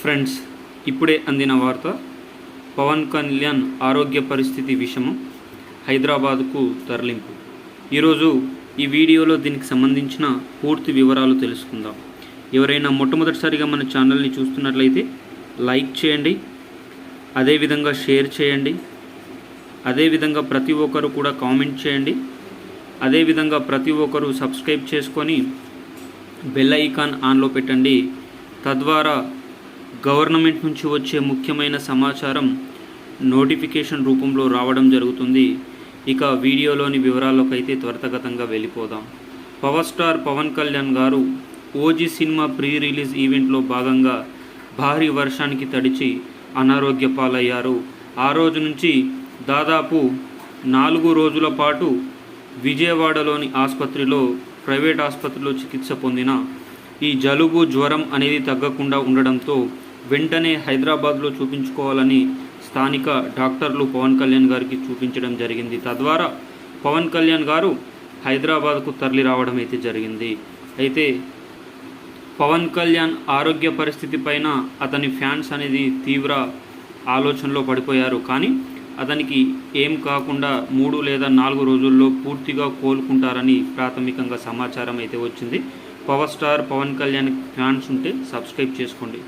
Friends ఇప్పుడే అందిన వార్త పవన్ కళ్యాణ్ ఆరోగ్య పరిస్థితి విషమం హైదరాబాద్కు తరలింపు. ఈరోజు ఈ వీడియోలో దీనికి సంబంధించిన పూర్తి వివరాలు తెలుసుకుందాం. ఎవరైనా మొట్టమొదటిసారిగా మన ఛానల్ని చూస్తున్నట్లయితే లైక్ చేయండి అదేవిధంగా షేర్ చేయండి అదేవిధంగా ప్రతి ఒక్కరు కూడా కామెంట్ చేయండి అదేవిధంగా ప్రతి ఒక్కరు సబ్స్క్రైబ్ చేసుకొని బెల్ ఐకాన్ ఆన్లో పెట్టండి. తద్వారా గవర్నమెంట్ నుంచి వచ్చే ముఖ్యమైన సమాచారం నోటిఫికేషన్ రూపంలో రావడం జరుగుతుంది. ఇక వీడియోలోని వివరాల్లోకైతే త్వరతగతంగా త్వరితగతంగా వెళ్ళిపోదాం. పవర్ స్టార్ పవన్ కళ్యాణ్ గారు ఓజీ సినిమా ప్రీ రిలీజ్ ఈవెంట్లో భాగంగా భారీ వర్షానికి తడిచి అనారోగ్య పాలయ్యారు. ఆ రోజు నుంచి దాదాపు నాలుగు రోజుల పాటు విజయవాడలోని ఆసుపత్రిలో ప్రైవేట్ ఆసుపత్రిలో చికిత్స పొందిన ఈ జలుబు జ్వరం అనేది తగ్గకుండా ఉండడంతో వెంటనే హైదరాబాద్లో చూపించుకోవాలని స్థానిక డాక్టర్లు పవన్ కళ్యాణ్ గారికి చూపించడం జరిగింది. తద్వారా పవన్ కళ్యాణ్ గారు హైదరాబాద్కు తరలి రావడం అయితే జరిగింది. అయితే పవన్ కళ్యాణ్ ఆరోగ్య పరిస్థితి పైన అతని ఫ్యాన్స్ అనేది తీవ్ర ఆలోచనలో పడిపోయారు. కానీ అతనికి ఏం కాకుండా మూడు లేదా నాలుగు రోజుల్లో పూర్తిగా కోలుకుంటారని ప్రాథమికంగా సమాచారం అయితే వచ్చింది. Power star Pawan Kalyan fans ఉంటే సబ్స్క్రైబ్ చేసుకోండి.